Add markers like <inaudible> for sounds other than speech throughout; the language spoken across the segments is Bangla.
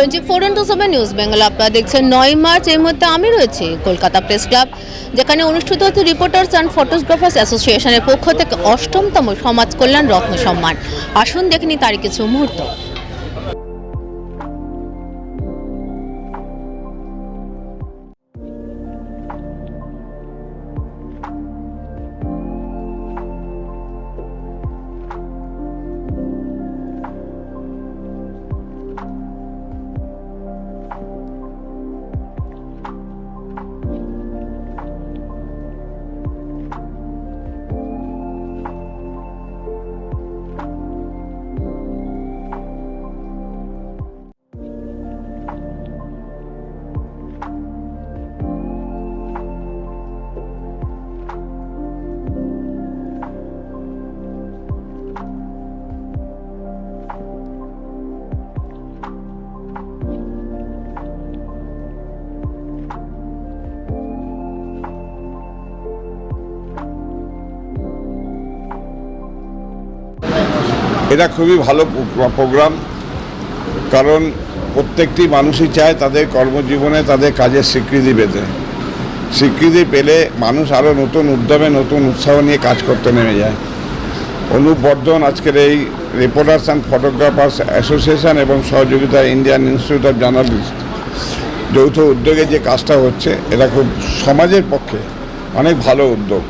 Twenty four into seven news Bengal. আপনারা দেখছেন নয় মার্চ, এই মুহূর্তে আমি রয়েছি কলকাতা প্রেস ক্লাব, যেখানে অনুষ্ঠিত হচ্ছে রিপোর্টার্স অ্যান্ড ফটোগ্রাফার্স অ্যাসোসিয়েশনের পক্ষ থেকে অষ্টমতম সমাজ কল্যাণ রত্ন সম্মান। আসুন দেখেনি তার কিছু মুহূর্ত। এটা খুবই ভালো প্রোগ্রাম কারণ প্রত্যেকটি মানুষই চায় তাদের কর্মজীবনে তাদের কাজের স্বীকৃতি পেতে। স্বীকৃতি পেলে মানুষ আরও নতুন উদ্যমে, নতুন উৎসাহ নিয়ে কাজ করতে নেমে যায়। অনুপ বর্ধন আজকের এই রিপোর্টার্স অ্যান্ড ফটোগ্রাফার্স অ্যাসোসিয়েশন এবং সহযোগিতা ইন্ডিয়ান ইনস্টিটিউট অফ জার্নালিস্ট যৌথ উদ্যোগে যে কাজটা হচ্ছে, এটা খুব সমাজের পক্ষে অনেক ভালো উদ্যোগ।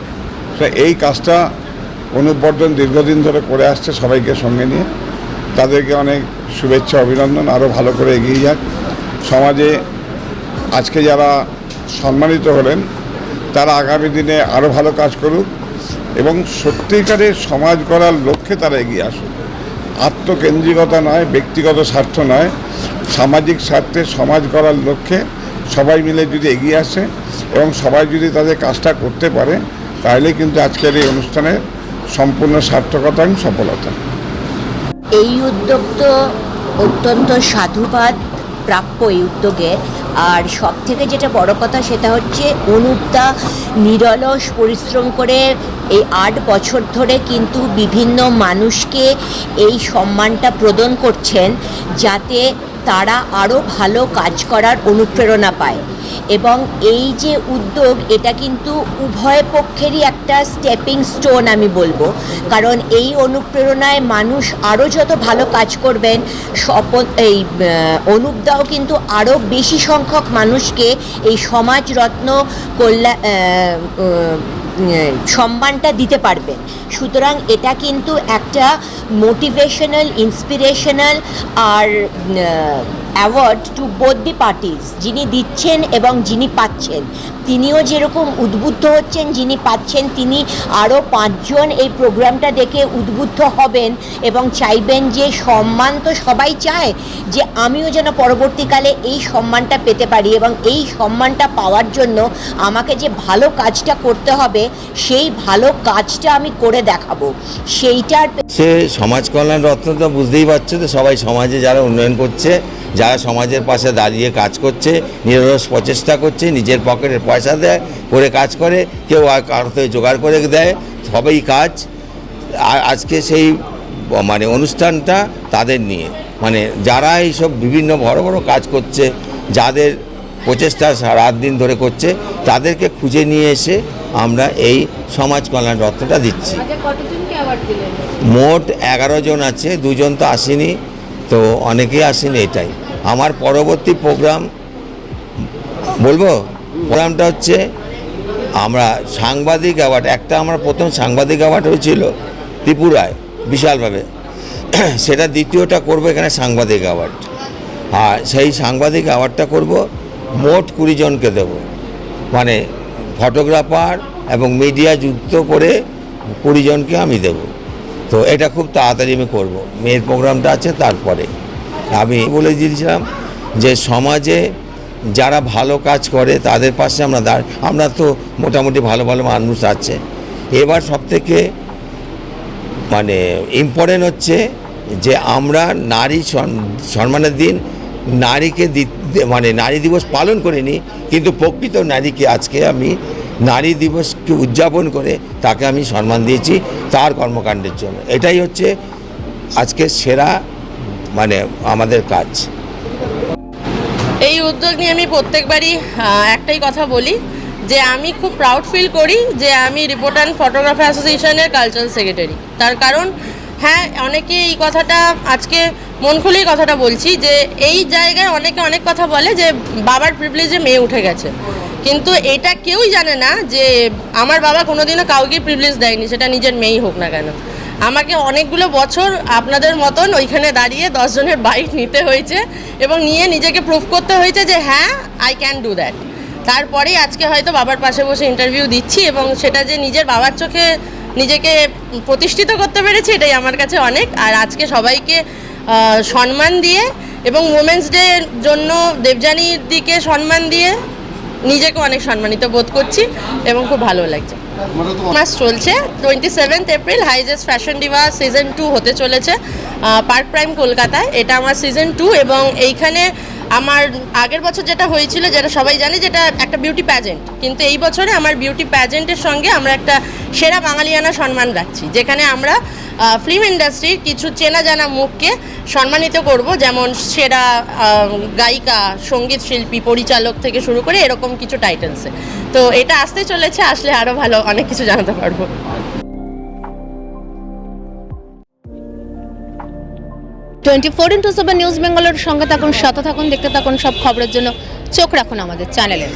এই কাজটা অনুবর্ধন দীর্ঘদিন ধরে করে আসছে সবাইকে সঙ্গে নিয়ে। তাদেরকে অনেক শুভেচ্ছা, অভিনন্দন আরও ভালো করে এগিয়ে যাক। সমাজে আজকে যারা সম্মানিত হলেন, তারা আগামী দিনে আরও ভালো কাজ করুক এবং সত্যিকারের সমাজ করার লক্ষ্যে তারা এগিয়ে আসুক। আত্মকেন্দ্রিকতা নয়, ব্যক্তিগত স্বার্থ নয়, সামাজিক স্বার্থে সমাজ করার লক্ষ্যে সবাই মিলে যদি এগিয়ে আসে এবং সবাই যদি তাদের কাজটা করতে পারে, তাহলে কিন্তু আজকের এই অনুষ্ঠানের সম্পূর্ণ সার্থকতা এবং সফলতা। এই উদ্যোগ তো অত্যন্ত সাধুবাদ প্রাপ্য এই উদ্যোগে। আর সব থেকে যেটা বড় কথা সেটা হচ্ছে অনুপদা নিরলস পরিশ্রম করে এই আট বছর ধরে কিন্তু বিভিন্ন মানুষকে এই সম্মানটা প্রদান করছেন যাতে তারা আরও ভালো কাজ করার অনুপ্রেরণা পায়। এবং এই যে উদ্যোগ, এটা কিন্তু উভয় পক্ষেরই একটা স্টেপিং স্টোন আমি বলব। কারণ এই অনুপ্রেরণায় মানুষ আরও যত ভালো কাজ করবেন, শপথ, এই অনুপদাও কিন্তু আরও বেশি সংখ্যক মানুষকে এই সমাজরত্ন কল্যাণ সম্মানটা দিতে পারবেন। সুতরাং এটা কিন্তু একটা motivational inspirational R award to both the parties যিনি দিচ্ছেন এবং যিনি পাচ্ছেন। তিনিও যেরকম উদ্বুদ্ধ হচ্ছেন, যিনি পাচ্ছেন, তিনি আরও পাঁচজন এই প্রোগ্রামটা দেখে উদ্বুদ্ধ হবেন এবং চাইবেন যে সম্মান তো সবাই চায়, যে আমিও যেন পরবর্তীকালে এই সম্মানটা পেতে পারি এবং এই সম্মানটা পাওয়ার জন্য আমাকে যে ভালো কাজটা করতে হবে, সেই ভালো কাজটা আমি করে দেখাবো। সেইটার সে সমাজ কল্যাণ রত্ন তো বুঝতেই পারছ তো সবাই সমাজে যারা উন্নয়ন করছে যারা সমাজের পাশে দাঁড়িয়ে কাজ করছে নিরলস প্রচেষ্টা করছে নিজের পকেটের পয়সা দেয় করে কাজ করে কেউ থেকে জোগাড় করে দেয় সবই কাজ। আজকে সেই মানে অনুষ্ঠানটা তাদের নিয়ে। মানে যারা এইসব বিভিন্ন বড় বড় কাজ করছে যাদের প্রচেষ্টা রাত দিন ধরে করছে তাদেরকে খুঁজে নিয়ে এসে আমরা এই সমাজ কল্যাণ রত্নটা দিচ্ছি। মোট এগারো জন আছে দুজন তো আসেনি। তো অনেকেই আসেন এটাই। আমার পরবর্তী প্রোগ্রাম বলব? প্রোগ্রামটা হচ্ছে, আমরা সাংবাদিক অ্যাওয়ার্ড একটা আমার প্রথম সাংবাদিক অ্যাওয়ার্ড হয়েছিল ত্রিপুরায়, বিশালভাবে। <clears throat> সেটা দ্বিতীয়টা করব এখানে সাংবাদিক অ্যাওয়ার্ড আর সেই সাংবাদিক অ্যাওয়ার্ডটা করব, মোট কুড়ি জনকে দেবো। মানে ফটোগ্রাফার এবং মিডিয়া যুক্ত করে কুড়ি জনকে আমি দেব। তো এটা খুব তাড়াতাড়ি আমি করব। মেয়ের প্রোগ্রামটা আছে তারপরে। আমি বলে দিয়েছিলাম যে সমাজে যারা ভালো কাজ করে তাদের পাশে আমরা দাঁড়, আমরা তো মোটামুটি ভালো ভালো মানুষ আছে। এবার সবথেকে মানে ইম্পর্টেন্ট হচ্ছে যে আমরা নারী সম্মানের দিন নারীকে মানে নারী দিবস পালন করিনি, কিন্তু প্রকৃত নারীকে আজকে আমি নারী দিবসকে উদযাপন করে তাকে আমি সম্মান দিয়েছি তার কর্মকাণ্ডের জন্য। এটাই হচ্ছে আজকে সেরা মানে আমাদের কাজ। এই উদ্যোগ নিয়ে আমি প্রত্যেকবারই একটাই কথা বলি যে আমি খুব প্রাউড ফিল করি যে আমি রিপোর্ট অ্যান্ড ফটোগ্রাফার অ্যাসোসিয়েশনের কালচারাল সেক্রেটারি তার কারণ হ্যাঁ অনেকে এই কথাটা, আজকে মন খুলেই কথাটা বলছি যে এই জায়গায় অনেকে অনেক কথা বলে যে বাবার প্রিভিলেজে মেয়ে উঠে গেছে। কিন্তু এটা কেউই জানে না যে আমার বাবা কোনোদিনও কাউকে প্রিভিলেজ দেয়নি, সেটা নিজের মেয়েই হোক না কেন। আমাকে অনেকগুলো বছর আপনাদের মতন ওইখানে দাঁড়িয়ে দশজনের বাইক নিতে হয়েছে এবং নিয়ে নিজেকে প্রুভ করতে হয়েছে যে হ্যাঁ আই ক্যান ডু দ্যাট তারপরেই আজকে হয়তো বাবার পাশে বসে ইন্টারভিউ দিচ্ছি এবং সেটা যে নিজের বাবার চোখে নিজেকে প্রতিষ্ঠিত করতে পেরেছি, এটাই আমার কাছে অনেক। আর আজকে সবাইকে সম্মান দিয়ে এবং উমেন্স ডে জন্য দেবযানীর দিকে সম্মান দিয়ে নিজেকে অনেক সম্মানিত বোধ করছি এবং খুব ভালো লাগছে। মাস চলছে twenty seventh April highest fashion diva season two হতে চলেছে পার্ক প্রাইম কলকাতায়। এটা আমার সিজন টু এবং এইখানে আমার আগের বছর যেটা হয়েছিল, যেটা সবাই জানে যেটা একটা বিউটি প্যাজেন্ট কিন্তু এই বছরে আমার বিউটি প্যাজেন্টের সঙ্গে আমরা একটা সেরা বাঙালিয়ানা সম্মান রাখছি, যেখানে আমরা ফিল্ম ইন্ডাস্ট্রির কিছু চেনা জানা মুখকে সম্মানিত করব, যেমন সেরা গায়িকা, সংগীত শিল্পী, পরিচালক থেকে শুরু করে এরকম কিছু টাইটেলসে তো এটা আসতে চলেছে, আসলে আরও ভালো অনেক কিছু জানাতে পারব। Twenty four into seven news বেঙ্গলের সঙ্গে থাকুন, সাথে থাকুন, দেখতে থাকুন সব খবরের জন্য। চোখ রাখুন আমাদের চ্যানেলে।